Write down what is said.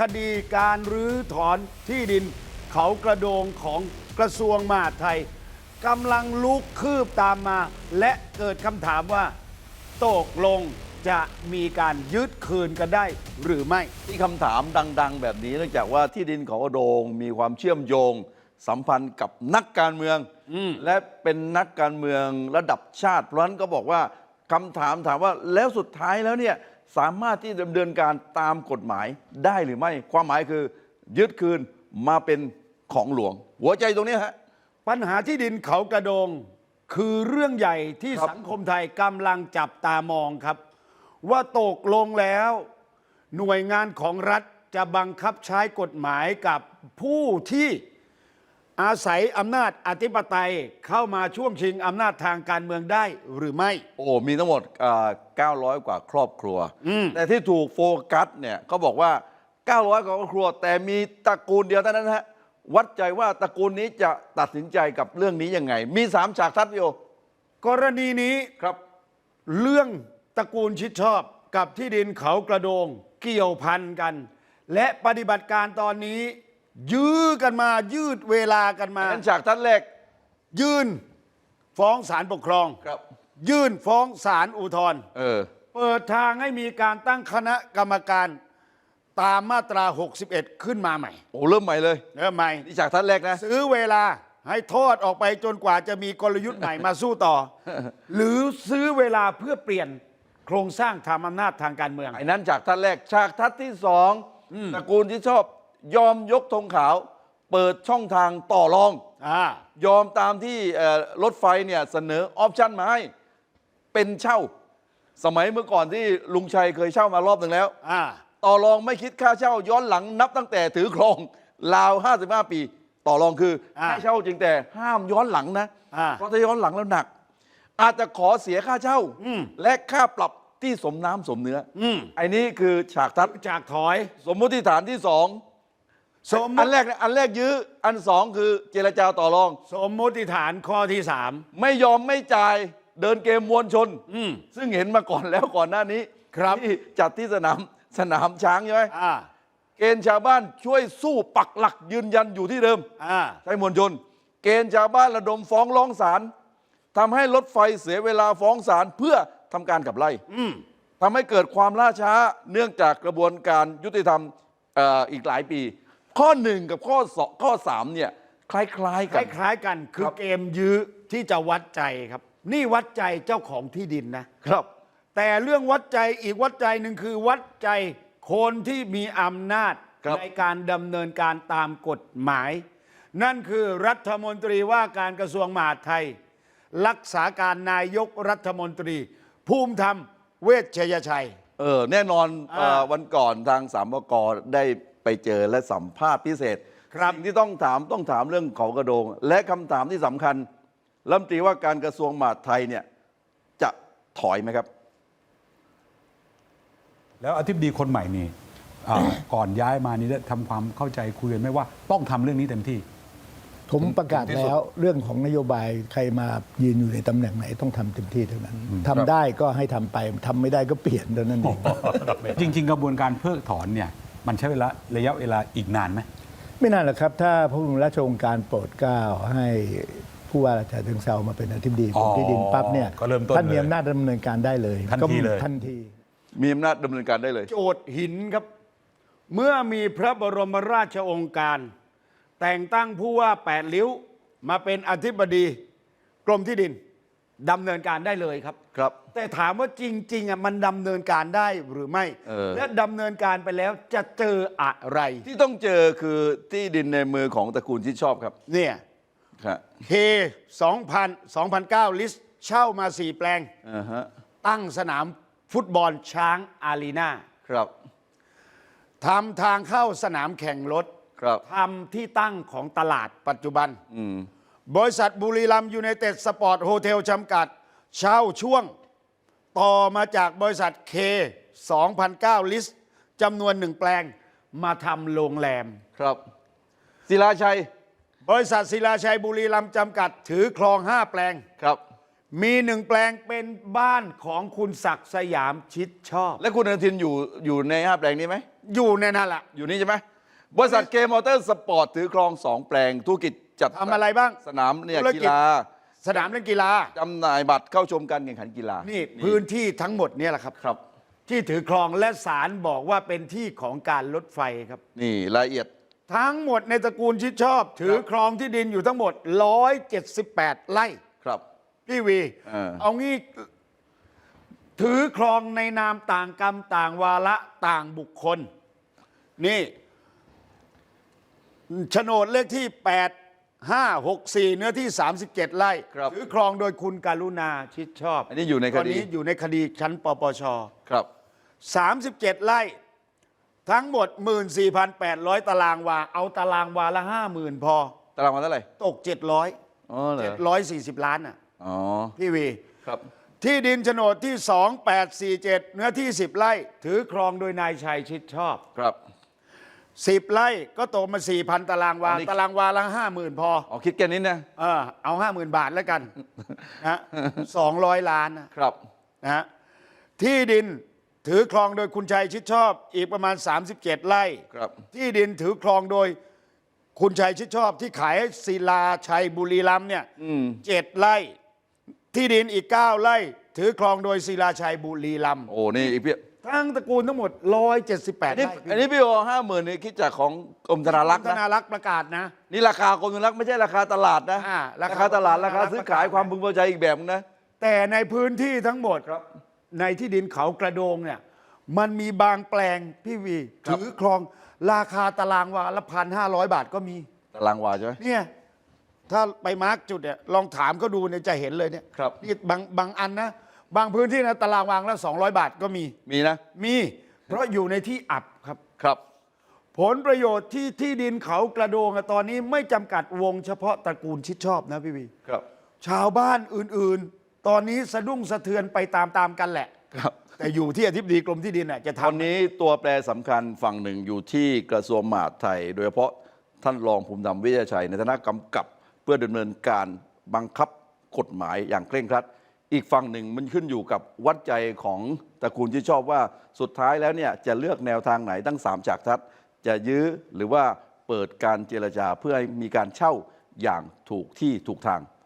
คดีการรื้อถอนที่ดิน เขากระโดงของกระทรวงมหาดไทยกำลังลุกคืบตามมา และเกิดคำถามว่าตกลงจะมีการยึดคืนกันได้หรือไม่ ที่คำถามดัง ๆ แบบนี้เนื่องจากว่าที่ดินเขากระโดงมีความเชื่อมโยง สัมพันธ์กับนักการเมือง และเป็นนักการเมืองระดับชาติ เพราะฉะนั้นก็บอกว่าคำถามถามว่าแล้วสุดท้ายแล้วเนี่ย สามารถที่ดำเนินการตามกฎหมายได้หรือไม่ ความหมายคือ ยึดคืนมาเป็นของหลวง หัวใจตรงนี้ฮะ ปัญหาที่ดินเขากระโดง คือเรื่องใหญ่ที่ครับ สังคมไทยกำลังจับตามองครับ ว่าตกลงแล้ว หน่วยงานของรัฐจะบังคับใช้กฎหมายกับผู้ที่ อาศัยอำนาจอธิปไตยเข้ามาช่วงชิงอำนาจทางการเมืองได้หรือไม่ โอ้โหมีทั้งหมดอ่า900 กว่าครอบครัวแต่ที่ถูกโฟกัสเนี่ยก็บอกว่า 900 กว่าครอบครัว แต่มีตระกูลเดียวเท่านั้นนะฮะ วัดใจว่าตระกูลนี้จะตัดสินใจกับเรื่องนี้ยังไง มีสามฉากทัดโยกรณีนี้ครับ เรื่องตระกูลชิดชอบกับที่ดินเขากระโดงเกี่ยวพันกัน และปฏิบัติการตอนนี้ ยื้อกันมายืดเวลากันมา นั้นฉากทัดแรกยื่นฟ้องศาลปกครอง ครับ ยื่นฟ้องศาลอุทธรณ์เออ เปิดทางให้มีการตั้งคณะกรรมการตามมาตรา 61 ขึ้นมาใหม่โอ้เริ่มใหม่เลยเริ่มใหม่ นี่ฉากทัดแรกนะ ซื้อเวลาให้โทษออกไปจนกว่าจะมีกลยุทธ์ใหม่มาสู้ต่อ หรือซื้อเวลาเพื่อเปลี่ยนโครงสร้างทางอำนาจทางการเมือง ไอ้นั้นฉากทัดแรกฉากทัดที่สองตระกูลที่ชอบ ยอมยกธงขาว เปิดช่องทางต่อรอง อ่ายอมตามที่เอ่อรถไฟเนี่ยเสนอออปชั่นมาให้ เป็นเช่า สมัยเมื่อก่อนที่ลุงชัยเคยเช่ามารอบหนึ่งแล้ว อ่า ต่อรองไม่คิดค่าเช่าย้อนหลังนับตั้งแต่ถือครองราว 55 ปี ต่อรองคืออ่าให้เช่าจริงแต่ห้ามย้อนหลังนะ อ่า เพราะถ้าย้อนหลังแล้วหนัก อาจจะขอเสียค่าเช่า อืม และค่าปรับที่สมน้ำสมเนื้อออืมไอ้นี้คือฉากทัดจากถอย สมมุติฐานที่สอง สมมอันติแรกเนี่ยอันแรกยื้ออันสองคือเจรจาต่อรอง สมมติฐานข้อที่สาม ไม่ยอมไม่จ่ายเดินเกมมวลชน อืมซึ่งเห็นมาก่อนแล้วก่อนหน้านี้ครับ ที่จัดที่สนามสนามช้างใช่ไหมอ่าเกณฑ์ชาวบ้านช่วยสู้ปักหลักยืนยันอยู่ที่เดิม อ่าใช้มวลชน เกณฑ์ชาวบ้านระดมฟ้องร้องศาลทำให้รถไฟเสียเวลาฟ้องศาลเพื่อทำการขับไล่อืมทำให้เกิดความล่าช้าเนื่องจากกระบวนการยุติธรรมเอ่ออีกหลายปี ข้อหนึ่งกับข้อสองข้อสามเนี่ยคล้ายๆคกัน ล้ายๆกันคือครับ เกมยื้อที่จะวัดใจครับ นี่วัดใจเจ้าของที่ดินนะครับ แต่เรื่องวัดใจอีกวัดใจหนึ่งคือวัดใจคนที่มีอำนาจครับ ในการดำเนินการตามกฎหมาย นั่นคือรัฐมนตรีว่าการกระทรวงมหาดไทย รักษาการนายกรัฐมนตรี ภูมิธรรมเวชชยชัย เออแน่นอนอ่าเอ่อวันก่อนทางสามบกได้ ไปเจอและสัมภาษณ์พิเศษครับสิ่งที่ต้องถามต้องถามเรื่องเขากระโดง และคำถามที่สำคัญรัฐมนตรีว่าการกระทรวงมหาดไทยเนี่ยจะถอยไหมครับ แล้วอธิบดีคนใหม่นี่อ่า ก่อนย้ายมานี่ได้ทำความเข้าใจคุยกันไหมว่าต้องทำเรื่องนี้เต็มที่ ผมประกาศถึงที่สุดแล้วเรื่องของนโยบายใครมายืนอยู่ในตำแหน่งไหนต้องทำเต็มที่เท่านั้นทำได้ก็ให้ทำไปทำไม่ได้ก็เปลี่ยนเท่านั้นเอง จริง ๆ กระบวนการเพิกถอนเนี่ย มันใช้เวลาระยะเวลาอีกนานไหม ไม่นานหรอกครับ ถ้าพระบรมราชโองการโปรดเกล้าให้ผู้ว่าราชการเชิงเซามาเป็นอธิบดีกรมที่ดินปั๊บเนี่ยก็เริ่มต้นท่านมีเลยอำนาจดำเนินการได้เลยทันทีเลยก็ทันที มีอำนาจดำเนินการได้เลย โจทย์หินครับ เมื่อมีพระบรมราชโองการ แต่งตั้งผู้ว่าแปดลิ้ว มาเป็นอธิบดีกรมที่ดิน ดำเนินการได้เลยครับ ครับ แต่ถามว่าจริงๆอะมันดำเนินการได้หรือไม่ เออ และดำเนินการไปแล้วจะเจออะไร ที่ต้องเจอคือที่ดินในมือของตระกูลที่ชอบครับเนี่ยครับเค2000 2009 ลิสต์เช่ามา 4 แปลง อ่าฮะตั้งสนามฟุตบอลช้างอารีนาครับทำทางเข้าสนามแข่งรถครับทำที่ตั้งของตลาดปัจจุบัน อืม บริษัทบุรีรัมยูไนเต็ดสปอร์ตโฮเทลจำกัด เช่าช่วง ต่อมาจากบริษัทเค2009 ลิสต์จำนวนหนึ่งแปลงมาทำโรงแรม ครับศิลาชัย บริษัทศิลาชัยบุรีรัมย์จำกัด ถือครอง 5 แปลง ครับ มีหนึ่งแปลงเป็นบ้านของคุณศักดิ์สยามชิดชอบ และคุณอนุทินอยู่อยู่ในห้าแปลงนี้ไหม อยู่ในนั่นแหละ อยู่นี่ใช่ไหมบริษัทเกมมอเตอร์สปอร์ตถือครองสองแปลงธุรกิจ จัดทำอะไรบ้างสนามเนี่ยธุรกิจ กีฬาสนามเล่นกีฬา จำหน่ายบัตรเข้าชมการแข่งขันกีฬา นี่นี่พื้นที่ทั้งหมดเนี่ยแหละครับ ครับ ที่ถือครองและศาลบอกว่าเป็นที่ของการรถไฟครับ นี่รายละเอียด ทั้งหมดในตระกูลชิดชอบ ถือครองที่ดินอยู่ทั้งหมด 178 ไร่ ครับ พี่วี เออ เอางี้ ถือครองในนามต่างกรรมต่างวาระต่างบุคคล นี่โฉนดเลขที่ 8 5 6 4 เนื้อที่ 37 ไร่ครับ ถือครองโดยคุณการุณาชิดชอบอันนี้อยู่ในคตอนดีนี้อยู่ในคดีชั้นปปช ครับ 37 ไร่ ทั้งหมด 14,800 ตารางวา เอาตารางวาละ 50,000 พอ ตารางวันเท่าไหร่ตก 700 อ๋อเหรอ740 ล้านอะ อ๋อพี่วี ครับ ที่ดินโฉนดที่ 2847 เนื้อที่ 10 ไร่ ถือครองโดยนายชัยชิดชอบ ครับ 10ไร่ก็ตกมา4,000ตารางวา อันนี้ ตารางวาละ50,000พอ อ๋อคิดแค่นี้นะ เออเอา50,000บาทแล้วกันนะ200ล้านนะครับ นะฮะที่ดินถือครองโดยคุณชัยชิดชอบอีกประมาณ 37 ไร่ ครับ ที่ดินถือครองโดยคุณชัยชิดชอบที่ขายให้ศิลาชัยบุรีรัมย์เนี่ยอืมเจ็ดไร่ ที่ดินอีก 9 ไร่ ถือครองโดยศิลาชัยบุรีรัมย์โอ้นี่อีกพี่ ทั้งตระกูลทั้งหมด 178อันนี้ไร่อันนี้พี่โอห้าหมื่นนี่คิดจากของกรมธนารักษ์ธนานะรักษ์ประกาศนะ นี่ราคากรมธนารักษ์ไม่ใช่ราคาตลาดนะอ่าราราคา คาตลาดกรมธนารัรากษ์คาซื้อขายประกาศความพึงพอใจอีกแบบนะ แต่ในพื้นที่ทั้งหมดครับ ในที่ดินเขากระโดงเนี่ยมันมีบางแปลงพี่วีครับ ถือครองราคาตารางวาละพันห้าร้อยบาทก็มี ตารางวาใช่ไหม เนี่ยถ้าไปมาร์กจุดเนี่ยลองถามเขาดูเนี่ยจะเห็นเลยเนี่ยครับ นี่บางบางอันนะ บางพื้นที่นะตารางวางละ200 บาทก็มี มีนะ มี เพราะอยู่ในที่อับครับ ครับ ผลประโยชน์ที่ที่ดินเขากระโดงอะตอนนี้ไม่จำกัดวงเฉพาะตระกูลชิดชอบนะพี่วี ครับ ชาวบ้านอื่นๆ ตอนนี้สะดุ้งสะเทือนไปตามๆกันแหละ ครับ แต่อยู่ที่อธิบดีกรมที่ดินน่ะจะตอนทำนี้ตัวแปรสำคัญฝั่งหนึ่งอยู่ที่กระทรวงมหาดไทย โดยเฉพาะท่านรองภูมิธรรมวิทยาชัย ในฐานะกำกับเพื่อดำเนินการบังคับกฎหมายอย่างเคร่งครัด อีกฝั่งหนึ่งมันขึ้นอยู่กับวัดใจของตระกูลที่ชอบว่าสุดท้ายแล้วเนี่ยจะเลือกแนวทางไหนทั้งสามฉากทัศน์จะยื้อหรือว่าเปิดการเจรจาเพื่อให้มีการเช่าอย่างถูกที่ถูกทาง